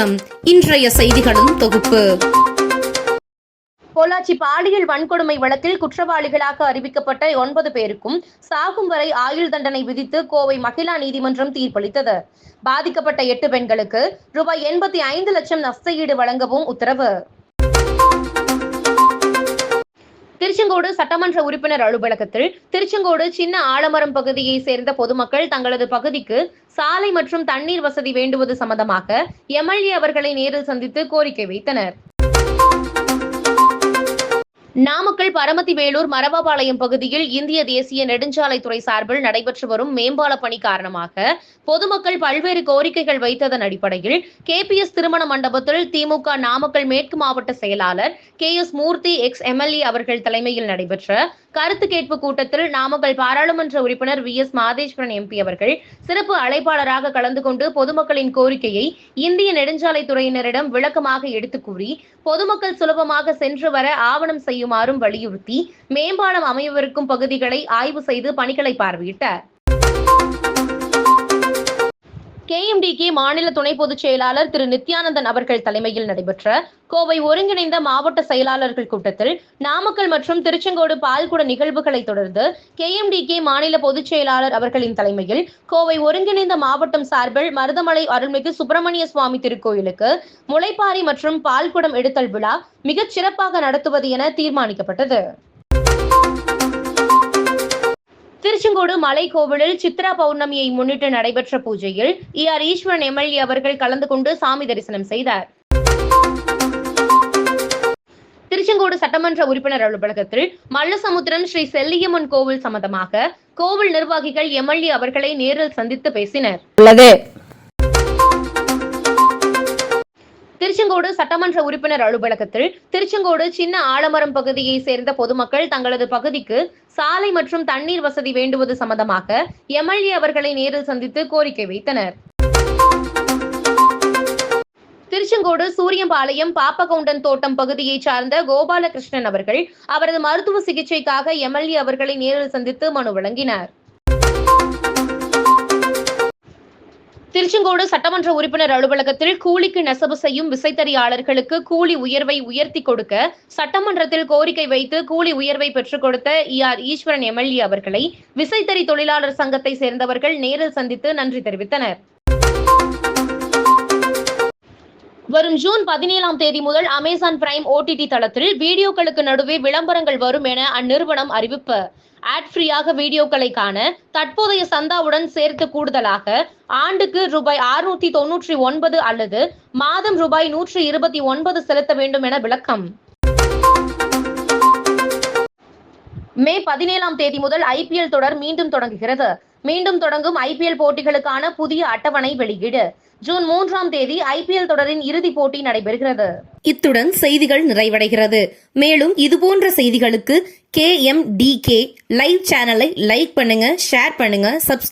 வணக்கம். இன்றைய செய்திகளும் தொகுப்பு. பொள்ளாச்சி பாலியல் வன்கொடுமை வழக்கில் குற்றவாளிகளாக அறிவிக்கப்பட்ட ஒன்பது பேருக்கும் சாகும் வரை ஆயுள் தண்டனை விதித்து கோவை மகிழா நீதிமன்றம் தீர்ப்பளித்தது. பாதிக்கப்பட்ட எட்டு பெண்களுக்கு ரூபாய் எண்பத்தி ஐந்து லட்சம் நஷ்டஈடு வழங்கவும் உத்தரவு. திருச்செங்கோடு சட்டமன்ற உறுப்பினர் அலுவலகத்தில் திருச்செங்கோடு சின்ன ஆலமரம் பகுதியை சேர்ந்த பொதுமக்கள் தங்களது பகுதிக்கு சாலை மற்றும் தண்ணீர் வசதி வேண்டுவது சம்பந்தமாக எம்எல்ஏ அவர்களை நேரில் சந்தித்து கோரிக்கை வைத்தனர். நாமக்கல் பரமத்தி வேலூர் மரபாபாளையம் பகுதியில் இந்திய தேசிய நெடுஞ்சாலைத்துறை சார்பில் நடைபெற்று வரும் மேம்பால பணி காரணமாக பொதுமக்கள் பல்வேறு கோரிக்கைகள் வைத்ததன் அடிப்படையில் கே பி எஸ் திருமண மண்டபத்தில் திமுக நாமக்கல் மேற்கு மாவட்ட செயலாளர் K S Murthy ex MLA அவர்கள் தலைமையில் நடைபெற்ற கருத்து கேட்பு கூட்டத்தில் நாமக்கல் பாராளுமன்ற உறுப்பினர் வி எஸ் மாதேஸ்வரன் எம்பி அவர்கள் சிறப்பு அழைப்பாளராக கலந்து கொண்டு பொதுமக்களின் கோரிக்கையை இந்திய நெடுஞ்சாலை துறையினரிடம் விளக்கமாக எடுத்துக் கூறி பொதுமக்கள் சுலபமாக சென்று வர ஆவணம் செய்யுமாறும் வலியுறுத்தி மேம்பாலம் அமையவிருக்கும் பகுதிகளை ஆய்வு செய்து பணிகளை பார்வையிட்டார். கேஎம்டிகே மாநில துணை பொதுச் செயலாளர் திரு நித்யானந்தன் அவர்கள் தலைமையில் நடைபெற்ற கோவை ஒருங்கிணைந்த மாவட்ட செயலாளர்கள் கூட்டத்தில் நாமக்கல் மற்றும் திருச்செங்கோடு பால்குட நிகழ்வுகளை தொடர்ந்து கேஎம்டிகே மாநில பொதுச் செயலாளர் அவர்களின் தலைமையில் கோவை ஒருங்கிணைந்த மாவட்டம் சார்பில் மருதமலை அருள்மிகு சுப்பிரமணிய சுவாமி திருக்கோயிலுக்கு முளைப்பாரி மற்றும் பால்குடம் எடுத்தல் விழா மிகச் சிறப்பாக நடத்துவது என தீர்மானிக்கப்பட்டது. திருச்செங்கோடு மலை கோவிலில் சித்ரா பௌர்ணமியை முன்னிட்டு நடைபெற்ற பூஜையில் இ ஆர் ஈஸ்வரன் எம்எல்ஏ அவர்கள் கலந்து கொண்டு சாமி தரிசனம் செய்தார். திருச்செங்கோடு சட்டமன்ற உறுப்பினர் அலுவலகத்தில் மல்லசமுத்திரம் ஸ்ரீ செல்லியம்மன் கோவில் சம்பந்தமாக கோவில் நிர்வாகிகள் எம்எல்ஏ அவர்களை நேரில் சந்தித்து பேசினர். திருச்செங்கோடு சட்டமன்ற உறுப்பினர் அலுவலகத்தில் திருச்செங்கோடு சின்ன ஆலமரம் பகுதியை சேர்ந்த பொதுமக்கள் தங்களது பகுதிக்கு சாலை மற்றும் தண்ணீர் வசதி வேண்டுவது சம்பந்தமாக எம்எல்ஏ அவர்களை நேரில் சந்தித்து கோரிக்கை வைத்தனர். திருச்செங்கோடு சூரியம்பாளையம் பாப்பகவுண்டன் தோட்டம் பகுதியை சார்ந்த கோபாலகிருஷ்ணன் அவர்கள் அவரது மருத்துவ சிகிச்சைக்காக எம்எல்ஏ அவர்களை நேரில் சந்தித்து மனு வழங்கினார். திருச்செங்கோடு சட்டமன்ற உறுப்பினர் அலுவலகத்தில் கூலிக்கு நெசவு செய்யும் விசைத்தறியாளர்களுக்கு கூலி உயர்வை உயர்த்தி கொடுக்க சட்டமன்றத்தில் கோரிக்கை வைத்து கூலி உயர்வை பெற்றுக் கொடுத்த இ. ஆர். ஈஸ்வரன் எம்எல்ஏ அவர்களை விசைத்தறி தொழிலாளர் சங்கத்தை சேர்ந்தவர்கள் நேரில் சந்தித்து நன்றி தெரிவித்தனர். வரும் ஜூன் பதினேழாம் தேதி முதல் அமேசான் பிரைம் ஓடிடி தளத்தில் வீடியோக்களுக்கு நடுவே விளம்பரங்கள் வரும் என அந்நிறுவனம் அறிவிப்பு. ஆட் ஃப்ரீயாக வீடியோக்களை காண தற்போதைய சந்தாவுடன் சேர்த்து கூடுதலாக ஆண்டுக்கு ரூபாய் அறுநூத்தி தொன்னூற்றி ஒன்பது அல்லது மாதம் ரூபாய் நூற்றி இருபத்தி ஒன்பது செலுத்த வேண்டும் என விளக்கம். மே பதினேழாம் தேதி முதல் ஐபிஎல் தொடர் மீண்டும் தொடங்குகிறது. மீண்டும் தொடங்கும் ஐபிஎல் போட்டிகளுக்கான புதிய அட்டவணை வெளியீடு. ஜூன் மூன்றாம் தேதி ஐபிஎல் தொடரின் இறுதிப் போட்டி நடைபெறுகிறது. இத்துடன் செய்திகள் நிறைவடைகிறது. மேலும் இதுபோன்ற செய்திகளுக்கு K M D K live சேனலை லைக் பண்ணுங்க ஷேர் பண்ணுங்க சப்ஸ்கிரைப்